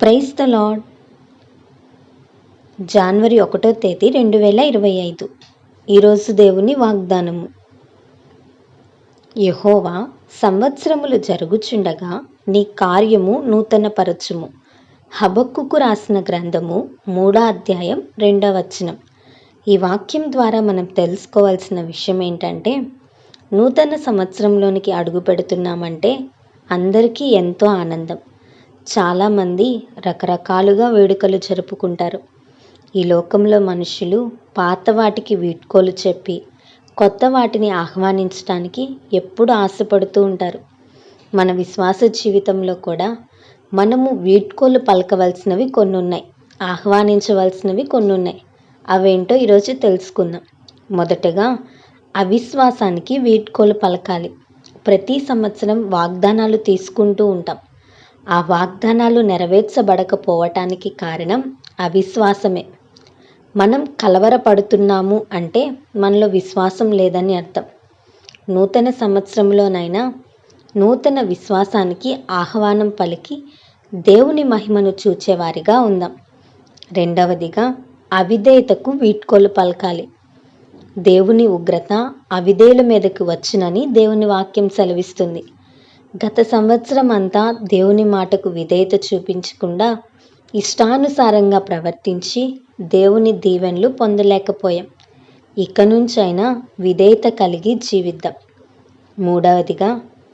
Praise the lord జనవరి ఒకటో తేదీ రెండు వేల ఇరవై ఐదు. ఈరోజు దేవుని వాగ్దానము. యహోవా సంవత్సరములు జరుగుచుండగా నీ కార్యము నూతనపరచుము. హబక్కుకు రాసిన గ్రంథము మూడో అధ్యాయం రెండవ వచనం. ఈ వాక్యం ద్వారా మనం తెలుసుకోవాల్సిన విషయం ఏంటంటే నూతన సంవత్సరంలోనికి అడుగు పెడుతున్నామంటే అందరికీ ఎంతో ఆనందం. చాలామంది రకరకాలుగా వేడుకలు జరుపుకుంటారు. ఈ లోకంలో మనుషులు పాత వాటికి వీడ్కోలు చెప్పి కొత్త వాటిని ఆహ్వానించడానికి ఎప్పుడు ఆశపడుతూ ఉంటారు. మన విశ్వాస జీవితంలో కూడా మనము వీడ్కోలు పలకవలసినవి కొన్ని ఉన్నాయి ఆహ్వానించవలసినవి కొన్ని ఉన్నాయి అవేంటో ఈరోజు తెలుసుకుందాం. మొదటగా అవిశ్వాసానికి వీడ్కోలు పలకాలి. ప్రతి సంవత్సరం వాగ్దానాలు తీసుకుంటూ ఉంటాం. ఆ వాగ్దానాలు నెరవేర్చబడకపోవటానికి కారణం అవిశ్వాసమే. మనం కలవరపడుతున్నాము అంటే మనలో విశ్వాసం లేదని అర్థం. నూతన సంవత్సరంలోనైనా నూతన విశ్వాసానికి ఆహ్వానం పలికి దేవుని మహిమను చూచేవారిగా ఉందాం. రెండవదిగా అవిధేయతకు వీడ్కోలు పలకాలి. దేవుని ఉగ్రత అవిధేయుల మీదకు వచ్చునని దేవుని వాక్యం సెలవిస్తుంది. గత సంవత్సరం అంతా దేవుని మాటకు విధేయత చూపించకుండా ఇష్టానుసారంగా ప్రవర్తించి దేవుని దీవెనలు పొందలేకపోయాం. ఇక నుంచైనా విధేయత కలిగి జీవిద్దాం. మూడవదిగా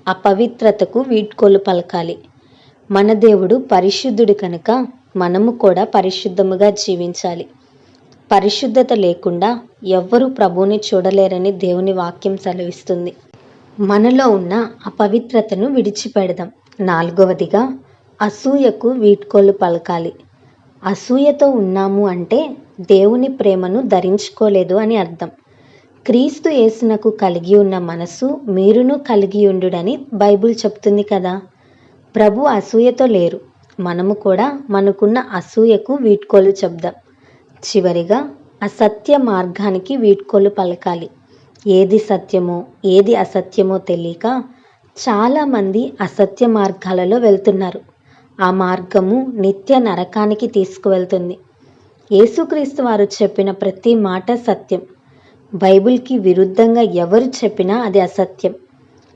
అపవిత్రతకు వీడ్కోలు పలకాలి. మన దేవుడు పరిశుద్ధుడు కనుక మనము కూడా పరిశుద్ధముగా జీవించాలి. పరిశుద్ధత లేకుండా ఎవ్వరూ ప్రభువుని చూడలేరని దేవుని వాక్యం సెలవిస్తుంది. మనలో ఉన్న అపవిత్రతను విడిచిపెడదాం. నాలుగవదిగా అసూయకు వీడ్కోలు పలకాలి. అసూయతో ఉన్నాము అంటే దేవుని ప్రేమను ధరించుకోలేదు అని అర్థం. క్రీస్తు యేసునకు కలిగి ఉన్న మనసు మీరును కలిగి ఉండుడని బైబుల్ చెప్తుంది కదా. ప్రభు అసూయతో లేరు. మనము కూడా మనకున్న అసూయకు వీడ్కోలు చెప్దాం. చివరిగా అసత్య మార్గానికి వీడ్కోలు పలకాలి. ఏది సత్యమో ఏది అసత్యమో తెలియక చాలామంది అసత్య మార్గాలలో వెళ్తున్నారు. ఆ మార్గము నిత్య నరకానికి తీసుకువెళ్తుంది. యేసుక్రీస్తు వారు చెప్పిన ప్రతి మాట సత్యం. బైబిల్కి విరుద్ధంగా ఎవరు చెప్పినా అది అసత్యం.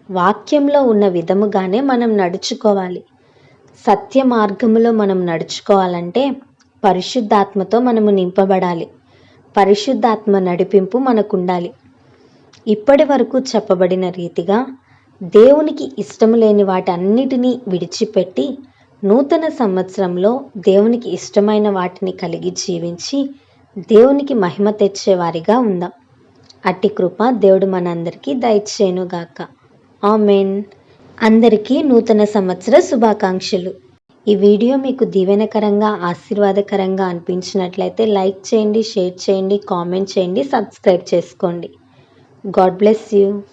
వాక్యంలో ఉన్న విధముగానే మనం నడుచుకోవాలి. సత్య మార్గములో మనం నడుచుకోవాలంటే పరిశుద్ధాత్మతో మనము నింపబడాలి. పరిశుద్ధాత్మ నడిపింపు మనకుండాలి. ఇప్పటి వరకు చెప్పబడిన రీతిగా దేవునికి ఇష్టం లేని వాటన్నిటినీ విడిచిపెట్టి నూతన సంవత్సరంలో దేవునికి ఇష్టమైన వాటిని కలిగి జీవించి దేవునికి మహిమ తెచ్చేవారిగా ఉందాం. అట్టి కృప దేవుడు మనందరికీ దయచేయనుగాక. ఆమెన్. అందరికీ నూతన సంవత్సర శుభాకాంక్షలు. ఈ వీడియో మీకు దీవెనకరంగా ఆశీర్వాదకరంగా అనిపించినట్లయితే లైక్ చేయండి షేర్ చేయండి కామెంట్ చేయండి సబ్స్క్రైబ్ చేసుకోండి. God bless you.